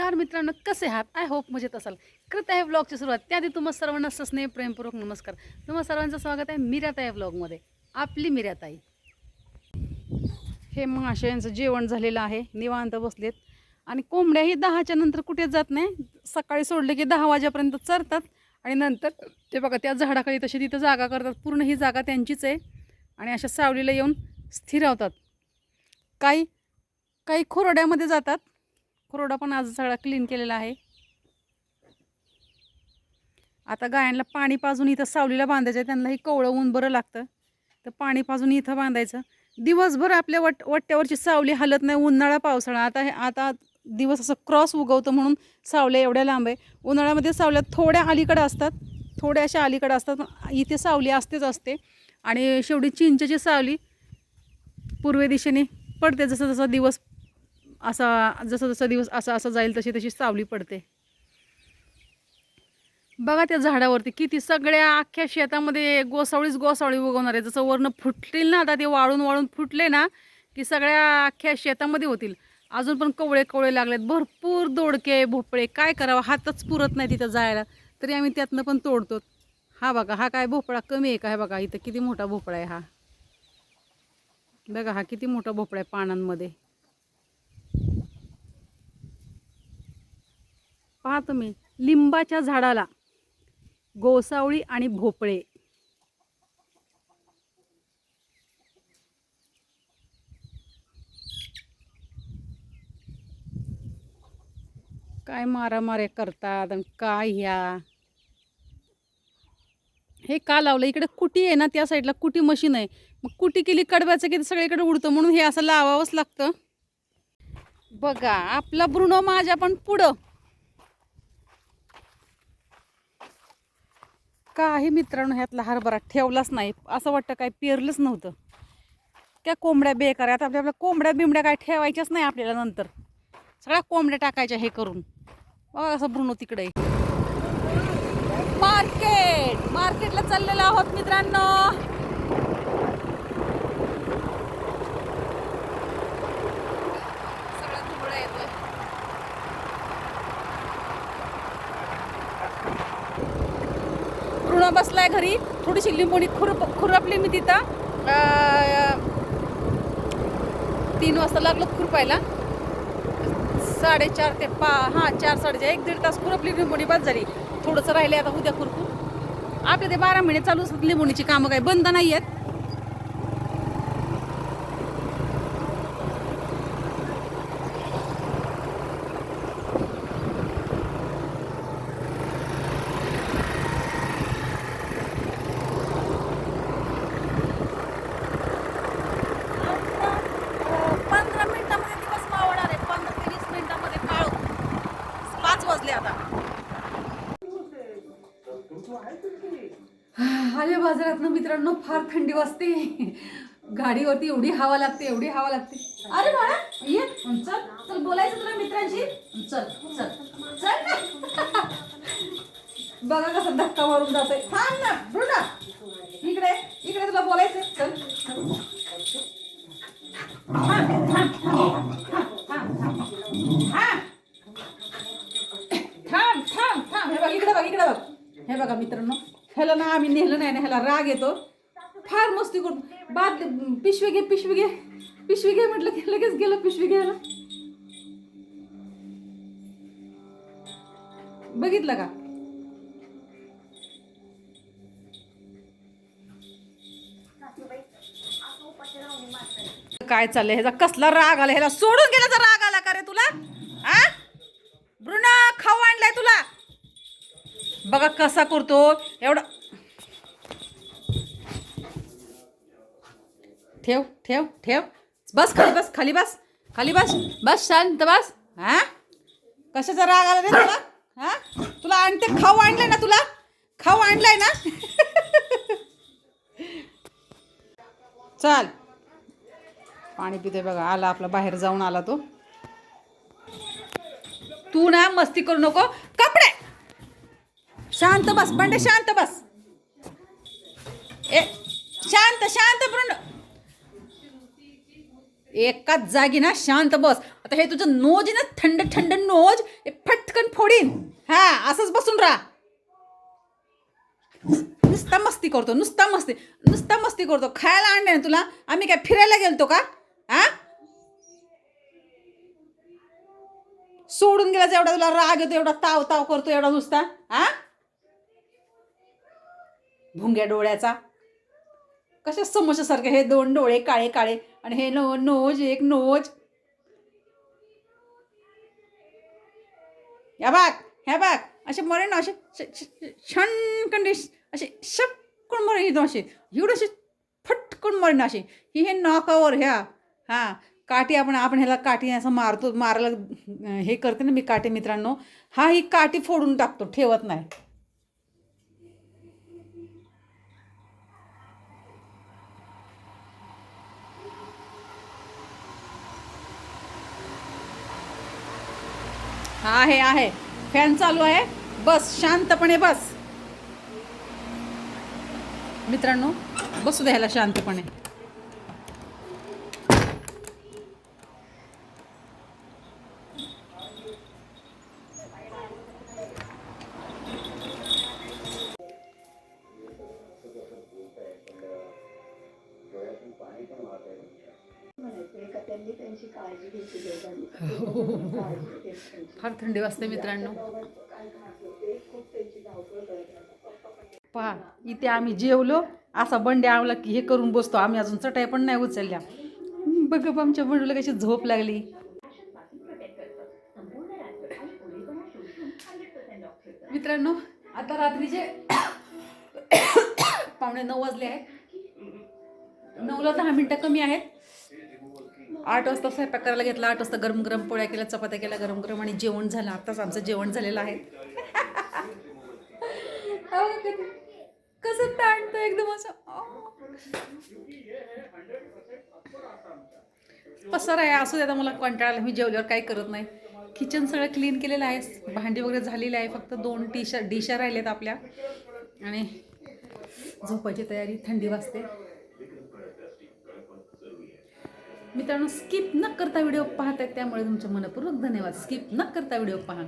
नमस्कार मित्रांनो कसे आहात? आय होप मजेत असाल. करत आहे व्लॉगची सुरुवात त्याआधी तुम्हा सर्वांना सस्नेह प्रेमपूर्वक नमस्कार. तुम्हाला सर्वांचं स्वागत आहे मिराताई व्लॉगमध्ये आपली मिराताई. हे माशांचं जेवण झालेलं आहे. निवांत बसलेत. आणि कोंबड्याही दहाच्या नंतर कुठेच जात नाही. सकाळी सोडले की दहा वाजेपर्यंत चरतात आणि नंतर ते बघा त्या झाडाखाली तशी तिथं जागा करतात. पूर्ण ही जागा त्यांचीच आहे. आणि अशा सावलीला येऊन स्थिरावतात. काही काही खोरड्यामध्ये जातात. कुरोडा पण आज सगळा क्लीन केलेला आहे. आता गायांना पाणी पाजून इथं सावलीला बांधायचं आहे त्यांनाही कवळं ऊन बरं लागतं. तर पाणी पाजून इथं बांधायचं. दिवसभर आपल्या वट वट्ट्यावरची सावली हलत नाही उन्हाळा पावसाळा. आता हे आता दिवस असं क्रॉस उगवतं म्हणून सावल्या एवढ्या लांब आहे. उन्हाळ्यामध्ये सावल्या थोड्या अलीकडं असतात थोड्या अशा अलीकडं असतात. इथे सावली असतेच असते. आणि शेवटी चिंचेची सावली पूर्वे दिशेने पडते जसं जसं दिवस असा जसं जसा दिवस असा असा जाईल तशी तशी सावली पडते. बघा त्या झाडावरती किती सगळ्या अख्ख्या शेतामध्ये गोसावळीच गोसावळी उगवणार आहे. जसं वरनं फुटतील ना आता ते वाळून वाळून फुटले ना की सगळ्या अख्ख्या शेतामध्ये होतील. अजून पण कवळे कवळे लागलेत. भरपूर दोडके भोपळे काय करावं? हातच पुरत नाही तिथं जायला. तरी आम्ही त्यातनं पण तोडतो. हा बघा हा काय भोपळा कमी आहे काय बघा इथं किती मोठा भोपळा आहे हा. बघा हा किती मोठा भोपळा आहे पानांमध्ये. पहा तुम्ही लिंबाच्या झाडाला. गोसावळी आणि भोपळे. काय मारामाऱ्या करतात आणि काय ह्या? हे का लावलं? इकडे कुटी आहे ना त्या साईडला कुटी मशीन आहे. मग कुटी केली कडव्याचं की सगळीकडे उडतं. म्हणून हे असं लावावंच लागतं. बघा आपला ब्रुनो माझ्या पण पुढं. काही मित्रांनो ह्यातला हरभरा ठेवलाच नाही. असं वाटतं काय पेरलंच नव्हतं. त्या कोंबड्या बेकार आता आपल्या आपल्या कोंबड्या बिंबड्या काय ठेवायच्याच नाही आपल्याला नंतर. सगळ्या कोंबड्या टाकायच्या हे करून. बघा असं ब्रुनो तिकडे. मार्केट! मार्केटला चाललेलो आहोत मित्रांनो. बसला बसलाय घरी. थोडीशी लिंबोणी खुरप खुरपली मी तिथं. तीन वाजता लागलो खुरपायला. साडेचार ते पा हां चार साडेचार एक दीड तास खुरपली लिंबोणी बाद झाली. थोडंसं राहिले आता उद्या खुरपू. आपले ते बारा महिने चालू असतात लिंबोणीची कामं काही बंद नाही आहेत पंधरा मिनिटामध्ये दिवस मावणार आहे पंधरा ते वीस मिनिटामध्ये काळ पाच वाजले आता आले बाजारात ना मित्रांनो फार थंडी वाजते. गाडीवरती एवढी हवा लागते एवढी हवा लागते. अरे बाळा ये. चल चल बोलायचं तुला मित्रांशी. चल चल. चल बघा कसं धक्का मारून जातोय. थांब ना बृंदा इकडे इकडे तुला बोलायचं चल चल. थांब थांब थांब हे बघ इकडे बघ इकडे बघ हे बघा मित्रांनो ह्याला ना आम्ही नेलं नाही ना ह्याला राग येतो. फार मस्ती करून. बाद पिशवी घे पिशवी घे. पिशवी घे म्हटलं की लगेच गेलं पिशवी घ्यायला. बघितलं का? काय चाललंय? ह्याचा कसला राग आला? ह्याला सोडून गेल्याचा राग आला का रे तुला? आ? ब्रुना खाऊ आणलाय तुला. बघा कसा करतो. एवढा ठेव ठेव ठेव. बस खाली बस खाली बस. खाली बस. बस शांत बस. हा? कशाचा राग आला रे तुला? हा? तुला आणते खाऊ आणलंय ना तुला? खाऊ आणलंय ना? चाल. पाणी पिते बघा. आला आपला बाहेर जाऊन आला तो. तू ना मस्ती करू नको. कपडे! शांत बस बंडे शांत बस. ए शांत शांत प्रण एकाच जागी ना शांत बस. आता हे तुझं नोज आहे ना थंड थंड नोज हे फटकन फोडीन. हा असंच बसून राहा. नुसता मस्ती करतो नुसता मस्ती नुसता मस्ती करतो. खायला आणले ना तुला? आम्ही काय फिरायला गेलतो का? हा? सोडून गेला एवढा तुला राग येतो एवढा ताव ताव करतो एवढा नुसता. हा? भुंग्या डोळ्याचा. कशा समोशासारखे हे दोन डोळे काळे काळे आणि हे नो नोज एक नोज. या बाग ह्या बाग असे मरे ना असे छणकंडी असे शपकून मरे येतो असे. एवढं असे फटकून मरे ना असे. ही हे नाकावर ह्या. हां काठी आपण आपण ह्याला काठी असं मारतो मारायला हे करते ना मी काठी मित्रांनो. हा ही काठी फोडून टाकतो ठेवत नाही. आहे आहे. फॅन चालू आहे. बस शांतपणे बस. मित्रांनो बसू द्यायला शांतपणे. त्यांनी त्यांची काळजी घेतली दोघांनी. काळजी घेतली त्यांची. फार थंडी वाजते मित्रांनो. खूप त्यांची धावपळ करत. पहा इथे आम्ही जेवलो असा बंडे आवला की हे करून बसतो. आम्ही अजून चटाई पण नाही उचलल्या. हं, बघ बघ, आमच्या बंडूला कशी झोप लागली. मित्रांनो आता रात्रीचे पावणे नऊ वाजले आहेत. नऊला दहा मिनटं कमी आहेत. आठ वाजता स्वयंपाक करायला घेतला आठ वाजता गरम गरम पोळ्या केल्या चपात्या केल्या गरम गरम आणि जेवण झालं. आताच आमचं जेवण झालेलं आहे. कसं ताणतो एकदम असं. अहो. पसारा आहे असू दे आता मला कंटाळाला मी जेवल्यावर काही करत नाही. किचन सगळं क्लीन केलेलं आहे. भांडी वगैरे झालेली आहे फक्त दोन टी शर्ट डिशा आहेत आपल्या. आणि झोपायची तयारी थंडी वाजते. मित्रांनो स्किप न करता व्हिडिओ पाहत आहेत त्यामुळे तुमचे मनपूर्वक धन्यवाद. स्किप न करता व्हिडिओ पहा.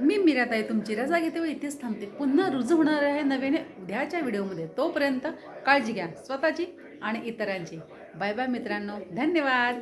मी मिरात आहे तुमची रजा घेते व इथेच थांबते. पुन्हा रुजू होणार आहे नव्याने उद्याच्या व्हिडिओमध्ये तोपर्यंत काळजी घ्या. स्वतःची आणि इतरांची. बाय बाय मित्रांनो. धन्यवाद.